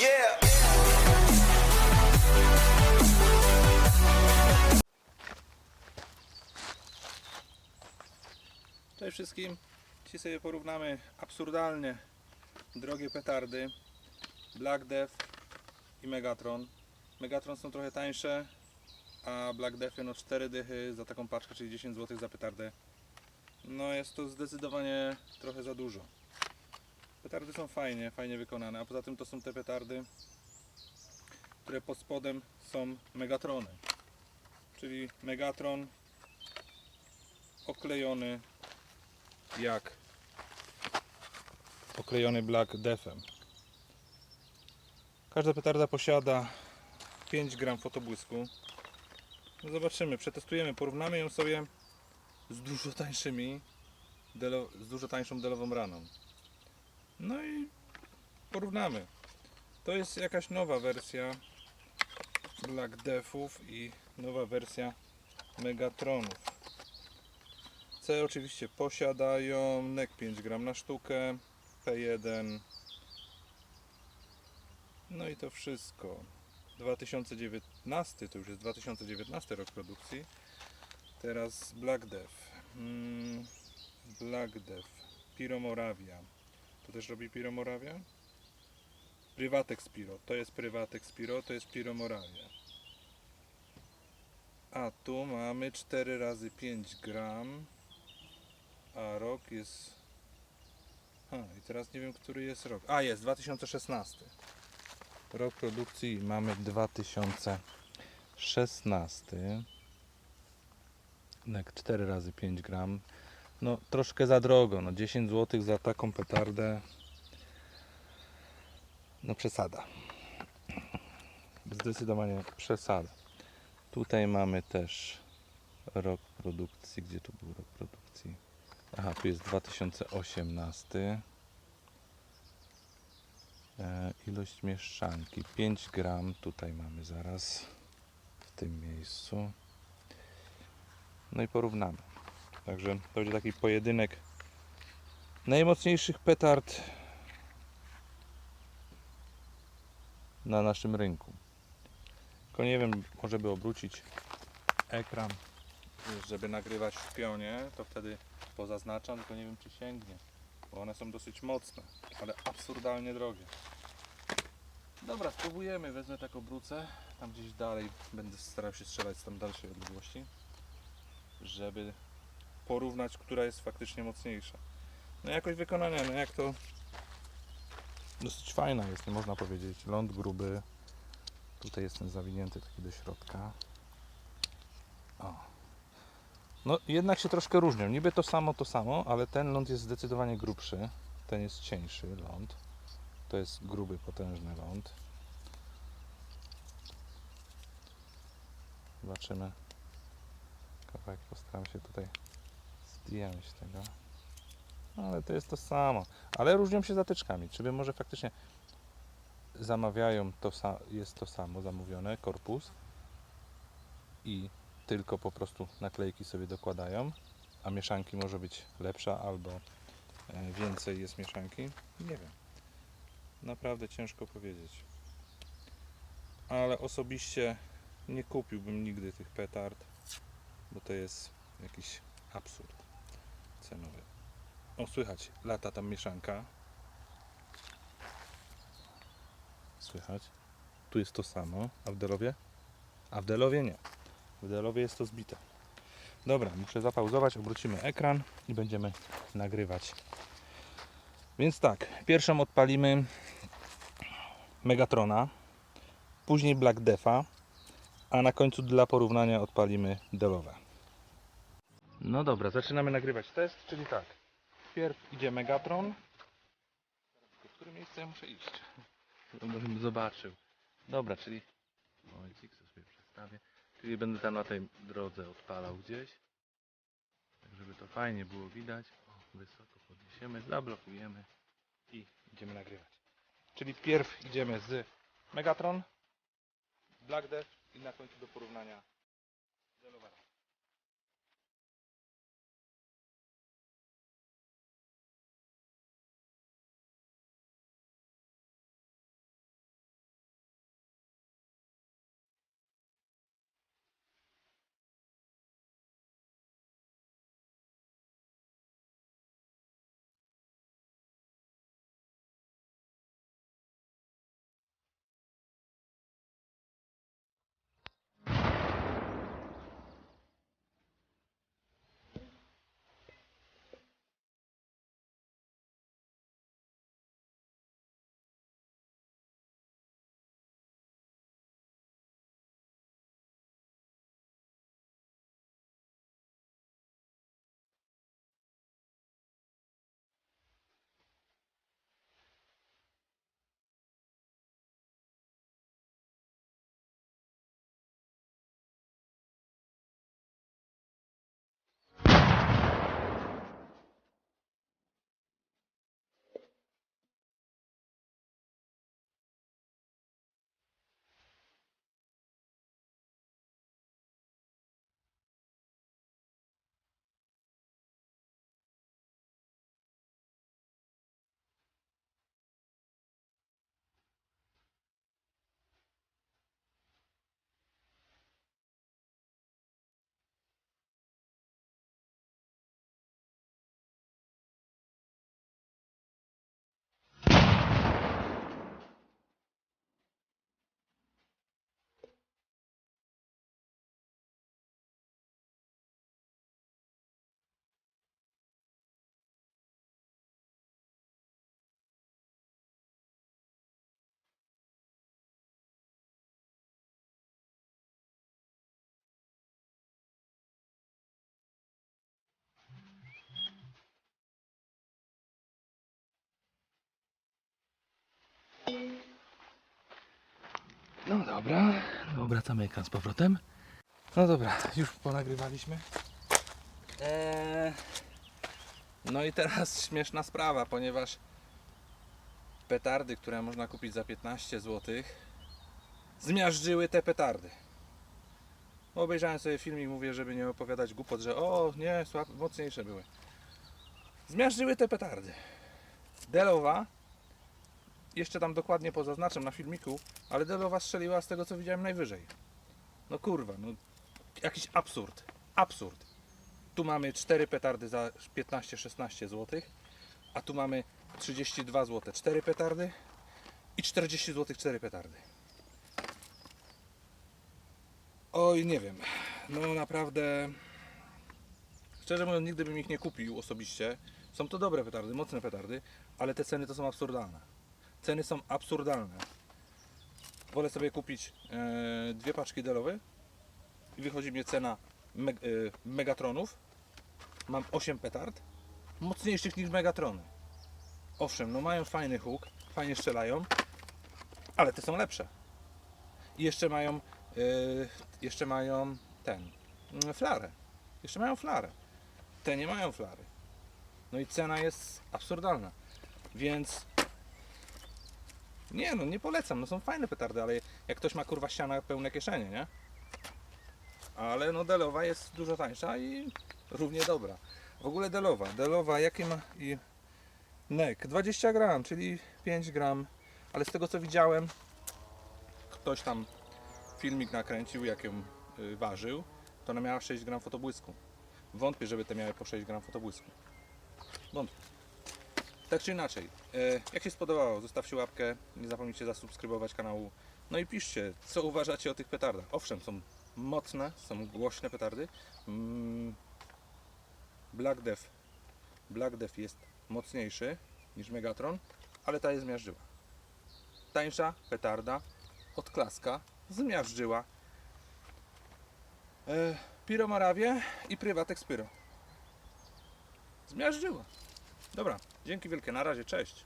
Cześć wszystkim. Dzisiaj sobie porównamy absurdalnie drogie petardy Black Death i Megatron. Megatron są trochę tańsze, a Black Deathy no 4 dychy za taką paczkę, czyli 10 zł za petardę. No jest to zdecydowanie trochę za dużo. Petardy są fajnie, fajnie wykonane, a poza tym to są te petardy, które pod spodem są Megatrony. Czyli Megatron oklejony jak oklejony Black Deathem. Każda petarda posiada 5 gram fotobłysku. No zobaczymy, przetestujemy, porównamy ją sobie z dużo tańszymi, z dużo tańszą delową raną. No i porównamy. To jest jakaś nowa wersja Black Deathów i nowa wersja Megatronów. C oczywiście posiadają, NEC 5 gram na sztukę, P1. No i to wszystko. 2019, to już jest 2019 rok produkcji. Teraz Black Death. Mm, Black Death. Piromoravia. To też robi Piromoravia? Privatex Piro. To jest Privatex Piro, to jest Piromoravia. A tu mamy 4 razy 5 gram. A rok jest. Ha, i teraz nie wiem, który jest rok. A jest 2016. Rok produkcji mamy 2016. Nek 4 razy 5 gram. No troszkę za drogo. No 10 zł za taką petardę. No przesada. Zdecydowanie przesada. Tutaj mamy też rok produkcji. Gdzie tu był rok produkcji? Aha, tu jest 2018. E, ilość mieszczanki 5 gram. Tutaj mamy zaraz w tym miejscu. No i porównamy. Także to będzie taki pojedynek najmocniejszych petard na naszym rynku. Tylko nie wiem, może by obrócić ekran, żeby nagrywać w pionie, to wtedy pozaznaczam, tylko nie wiem czy sięgnie, bo one są dosyć mocne, ale absurdalnie drogie. Dobra, spróbujemy, wezmę tak obrócę, tam gdzieś dalej będę starał się strzelać z tam dalszej odległości, żeby porównać, która jest faktycznie mocniejsza. No jakość wykonania, no jak to dosyć fajna jest, nie można powiedzieć. Ląd gruby, tutaj jest ten zawinięty taki do środka. O. No jednak się troszkę różnią. Niby to samo, to samo, ale ten ląd jest zdecydowanie grubszy. Ten jest cieńszy ląd. To jest gruby, potężny ląd. Zobaczymy. Kawałek postaram się tutaj zdjąć tego. Ale to jest to samo. Ale różnią się zatyczkami. Czy by może faktycznie zamawiają to jest to samo zamówione, korpus i tylko po prostu naklejki sobie dokładają, a mieszanki może być lepsza albo e, więcej jest mieszanki. Nie wiem. Naprawdę ciężko powiedzieć. Ale osobiście nie kupiłbym nigdy tych petard, bo to jest jakiś absurd cenowy. O, słychać, lata tam mieszanka. Słychać. Tu jest to samo, a w Delowie? A w Delowie nie. W Delowie jest to zbite. Dobra, muszę zapauzować, obrócimy ekran i będziemy nagrywać. Więc tak, pierwszą odpalimy Megatrona, później Black Defa, a na końcu dla porównania odpalimy Delowe. No dobra, zaczynamy nagrywać test, czyli tak. Pierw idzie Megatron. W które miejsce ja muszę iść? Żebym zobaczył. Dobra, czyli... Momencik, sobie przedstawię. Czyli będę tam na tej drodze odpalał gdzieś. Tak, żeby to fajnie było widać. O, wysoko podniesiemy, zablokujemy i idziemy nagrywać. Czyli pierw idziemy z Megatron, Black Death i na końcu do porównania dobra, obracamy ekran z powrotem. No dobra, już ponagrywaliśmy. Eee, no i teraz śmieszna sprawa, ponieważ petardy, które można kupić za 15 zł, zmiażdżyły te petardy. Obejrzałem sobie film i mówię, żeby nie opowiadać głupot, że o nie, słab, mocniejsze były. Zmiażdżyły te petardy. Delowa, jeszcze tam dokładnie pozaznaczam na filmiku, ale Delowa strzeliła z tego co widziałem najwyżej. No kurwa, no jakiś absurd. Absurd. Tu mamy 4 petardy za 15-16 zł, a tu mamy 32 zł 4 petardy i 40 zł 4 petardy. Oj, nie wiem. No naprawdę. Szczerze mówiąc, nigdy bym ich nie kupił osobiście. Są to dobre petardy, mocne petardy, ale te ceny to są absurdalne. Ceny są absurdalne. Wolę sobie kupić e, dwie paczki delowe i wychodzi mnie cena meg, e, megatronów. Mam 8 petard, mocniejszych niż megatrony. Owszem, no mają fajny huk, fajnie strzelają, ale te są lepsze. I jeszcze mają, e, jeszcze mają ten, mm, flarę. Jeszcze mają flarę. Te nie mają flary. No i cena jest absurdalna. Więc nie no, nie polecam. No są fajne petardy, ale jak ktoś ma kurwa ściana pełne kieszenie, nie? Ale no Delowa jest dużo tańsza i równie dobra. W ogóle Delowa. Delowa jakie ma i NEC 20 gram, czyli 5 gram, ale z tego co widziałem, ktoś tam filmik nakręcił, jak ją y, ważył, to ona miała 6 gram fotobłysku. Wątpię, żeby te miały po 6 gram fotobłysku. Wątpię. Tak czy inaczej, e, jak się spodobało, zostawcie łapkę, nie zapomnijcie zasubskrybować kanału. No i piszcie, co uważacie o tych petardach. Owszem, są mocne, są głośne petardy. Mm, Black Death. Black Death jest mocniejszy niż Megatron, ale ta jest zmiażdżyła. Tańsza petarda od klaska zmiażdżyła e, Piro Morawie i Prywatek Spyro. Zmiażdżyła. Dobra, dzięki wielkie, na razie, cześć.